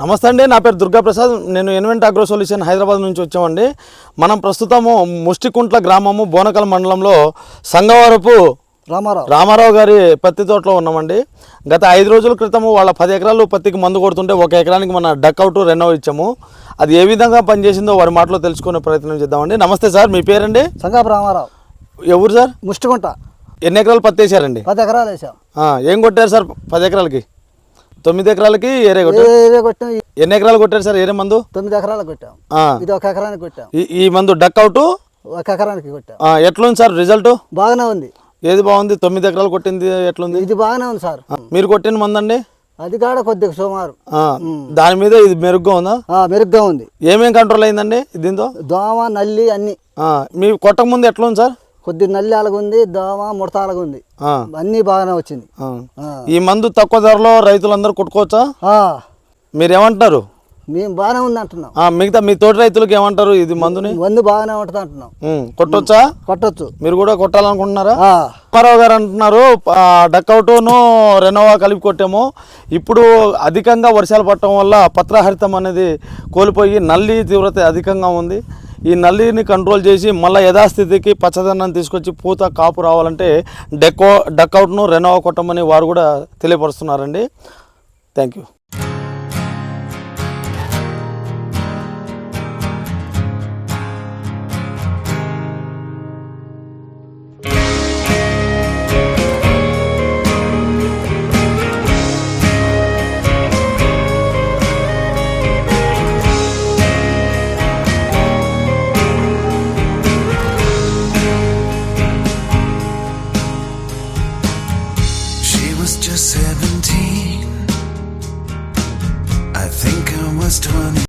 నమస్తే అండి నా పేరు దుర్గాప్రసాద్. నేను ఎన్వెంట్ అగ్రో సొల్యూషన్ హైదరాబాద్ నుంచి వచ్చామండి. మనం ప్రస్తుతము ముష్టికుంట్ల గ్రామము బోనకల్ మండలంలో సంగవరపు రామారావు. రామారావు గారి పత్తి తోటలో ఉన్నామండి. గత ఐదు రోజుల క్రితము వాళ్ళ పది ఎకరాలు పత్తికి మందు కొడుతుంటే ఒక ఎకరానికి మన డక్అవుట్ రెనో ఇచ్చాము. అది ఏ విధంగా పనిచేసిందో వారి మాటలో తెలుసుకునే ప్రయత్నం చేద్దామండి. నమస్తే సార్ మీ పేరండి? సంగాపు రామారావు. ఎవరు సార్? ముష్టిగుంట ఎన్ని ఎకరాలు పత్తి వేసారండి పది ఎకరాలు వేసాం. ఏం కొట్టారు సార్ పది ఎకరాలకి? తొమ్మిది ఎకరాలకి ఏరే కొట్టారు? ఏరే కొట్టాం. ఎన్ని ఎకరాలు కొట్టారు సార్? ఏరే మందు? తొమ్మిది ఎకరాలు కొట్టాం. ఆ, ఇది ఒక ఎకరానికి కొట్టాం. ఈ ఈ మందు డక్అవుట్ ఒక ఎకరానికి కొట్టాం. ఎట్లుంది సార్ రిజల్ట్? బాగానే ఉంది. ఏది బాగుంది? తొమ్మిది ఎకరాలు కొట్టింది ఎట్లుంది? ఇది బాగానే ఉంది సార్. ఆ, మీరు కొట్టిన మందండి? అది కాడ కొద్దిగా సుమారు. ఆ, దాని మీద ఇది మెరుగ్గా ఉందా? ఆ, మెరుగ్గా ఉంది. ఏమేం కంట్రోల్ అయిందండి దీంతో? దోమ నల్లి అన్ని. ఆ, మీ కొట్టక ముందు ఎట్లుంది సార్? కొద్ది నల్లి అలాగుంది దోమ ముడత అలాగుంది అన్నీ బాగానే వచ్చింది. ఈ మందు తక్కువ ధరలో రైతులందరూ కొట్టుకోవచ్చా? మీరు ఏమంటారు మేము బాగానే ఉంది అంటున్నాం మిగతా మీ తోటి రైతులకు ఏమంటారు ఇది మందుని? మందు బాగానే ఉంటుంది అంటున్నాం కొట్టొచ్చా? కొట్టొచ్చు. మీరు కూడా కొట్టాలనుకుంటున్నారా? రామారావు గారు అంటున్నారు డక్అవుట్ను రెనోవా కలిపి కొట్టాము. ఇప్పుడు అధికంగా వర్షాలు పడటం వల్ల పత్రహరితం అనేది కోల్పోయి నల్లి తీవ్రత అధికంగా ఉంది. ఈ నల్లిని కంట్రోల్ చేసి మళ్ళీ యథాస్థితికి పచ్చదనాన్ని తీసుకొచ్చి పూత కాపు రావాలంటే డెకో డక్అవుట్ను రెనోవా కొట్టమని వారు కూడా తెలియపరుస్తున్నారండి. Thank you 17. I think I was 20.